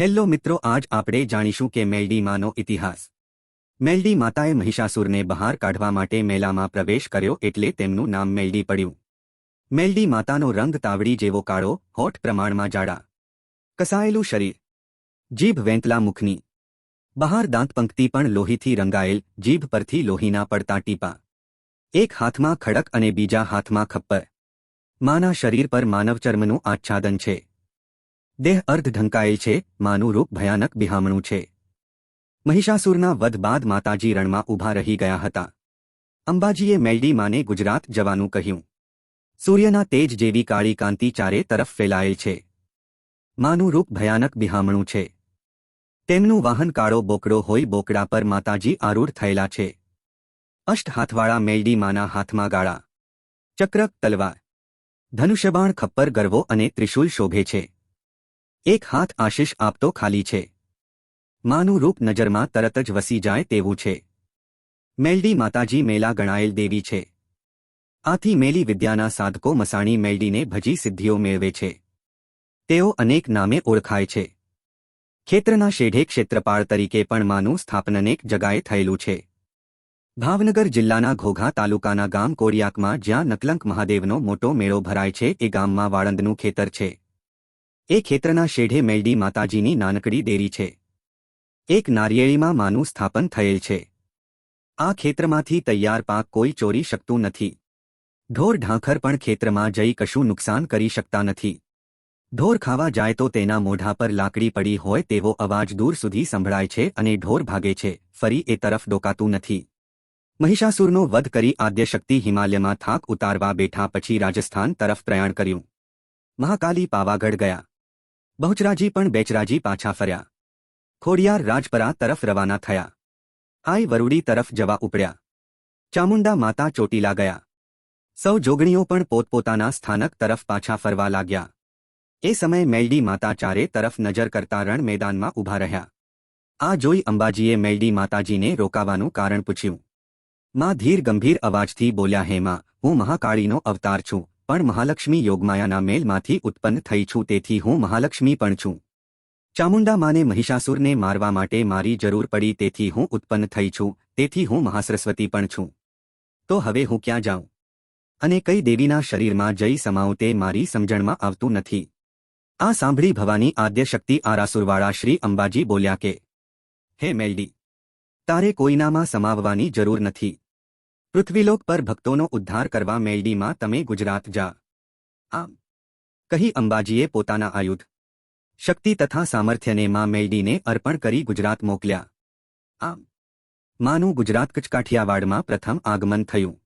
Hello મિત્રો, આજ આપણે જાણીશું કે મેલડી માનો ઇતિહાસ. મેલડી માતાએ મહિષાસુરને બહાર કાઢવા માટે મેલામાં પ્રવેશ કર્યો એટલે તેમનું નામ મેલડી પડ્યું. મેલડી માતાનો રંગ તાવડી જેવો કાળો, હોઠ પ્રમાણમાં જાડા. કસાયેલું શરીર. જીભ વેંતલા મુખની. બહાર દાંતપંક્તિ પણ લોહીથી રંગાયેલ, જીભ પરથી લોહીના પડતા ટીપા. એક હાથમાં ખડક અને બીજા હાથમાં ખપ્પર. માના શરીર પર માનવચર્મનું આચ્છાદન છે. દેહ અર્ધ ઢંકાયેલ છે માનું રૂપ ભયાનક બિહામણું છે. મહિષાસુરના વધ બાદ માતાજી રણમાં ઊભા રહી ગયા હતા. અંબાજીએ મેલડી માને ગુજરાત જવાનું કહ્યું. સૂર્યના તેજ જેવી કાળી કાંતિ ચારે તરફ ફેલાયેલ છે. માનું રૂપ ભયાનક બિહામણું છે. તેમનું વાહન કાળો બોકડો હોય બોકડા પર માતાજી આરૂઢ થયેલા છે. અષ્ટ હાથવાળા મેલડી માના હાથમાં ગાળા. ચક્રક તલવાર. ધનુષ્યબાણ ખપ્પર ગરવો અને ત્રિશુલ શોભે છે. એક હાથ આશીષ આપતો ખાલી છે. માનું રૂપ નજરમાં તરત જ વસી જાય તેવું છે. મેલડી માતાજી મેલા ગણાયેલ દેવી છે. આથી મેલી વિદ્યાના સાધકો મસાણી મેલડીને ભજી સિદ્ધિઓ મેળવે છે. તેઓ અનેક નામે ઓળખાય છે. ખેત્રના શેઢે ક્ષેત્રપાળ તરીકે પણ માનું સ્થાપન અનેક જગાએ થયેલું છે. ભાવનગર જિલ્લાના ઘોઘા તાલુકાના ગામ કોડિયાકમાં જ્યાં નકલંક મહાદેવનો મોટો મેળો ભરાય છે, એ ગામમાં વાળંદનું ખેતર છે. એ ખેતરના શેઢે મેલડી માતાજીની નાનકડી દેરી છે. એક નારિયેળીમાં માનું સ્થાપન થયેલ છે. આ ખેતરમાંથી તૈયાર પાક કોઈ ચોરી શકતું નથી. ઢોર ઢાંખર પણ ખેતરમાં જઈ કશું નુકસાન કરી શકતા નથી. ઢોર ખાવા જાય તો તેના મોઢા પર લાકડી પડી હોય તેવો અવાજ દૂર સુધી સંભળાય છે અને ઢોર ભાગે છે, ફરી એ તરફ ડોકાતું નથી. મહિષાસુરનો વધ કરી આદ્યશક્તિ હિમાલયમાં થાક ઉતારવા બેઠા પછી રાજસ્થાન તરફ પ્રયાણ કર્યું. મહાકાલી પાવાગઢ ગયા. બહુચરાજી પણ બેચરાજી પાછા ફર્યા. ખોડિયાર રાજપરા તરફ રવાના થયા. આઈ વરુડી તરફ જવા ઉપડ્યા. ચામુંડા માતા ચોટીલા ગયા. સૌ જોગણીઓ પણ પોતપોતાના સ્થાનક તરફ પાછા ફરવા લાગ્યા. એ સમયે મેલડી માતા ચારે તરફ નજર કરતા રણ મેદાનમાં ઊભા રહ્યા. આ જોઈ અંબાજીએ મેલડી માતાજીને રોકાવાનું કારણ પૂછ્યું. માં ધીર ગંભીર અવાજથી બોલ્યા હેમાં હું મહાકાળીનો અવતાર છું. પણ મહાલક્ષ્મી યોગમાયાના મેલમાંથી ઉત્પન્ન થઈ છું, તેથી હું મહાલક્ષ્મી પણ છું. ચામુંડા માને મહિષાસુરને મારવા માટે મારી જરૂર પડી, તેથી હું ઉત્પન્ન થઈ છું, તેથી હું મહાસરસ્વતી પણ છું. તો હવે હું ક્યાં જાઉં? અને કઈ દેવીના શરીરમાં જઈ સમાવું તે મારી સમજણમાં આવતું નથી. આ સાંભળી ભવાની આદ્યશક્તિ આરાસુરવાળા શ્રી અંબાજી બોલ્યા કે, હે મેલડી, તારે કોઈનામાં સમાવવાની જરૂર નથી. પૃથ્વીલોક પર ભક્તોનો ઉદ્ધાર કરવા મેલડીમાં તમે ગુજરાત જા. આમ. કહી અંબાજીએ પોતાના આયુધ. શક્તિ તથા સામર્થ્યને માં મેલડીને અર્પણ કરી ગુજરાત મોકલ્યા. આમ. માનું ગુજરાત કચકાઠિયાવાડમાં પ્રથમ આગમન થયું.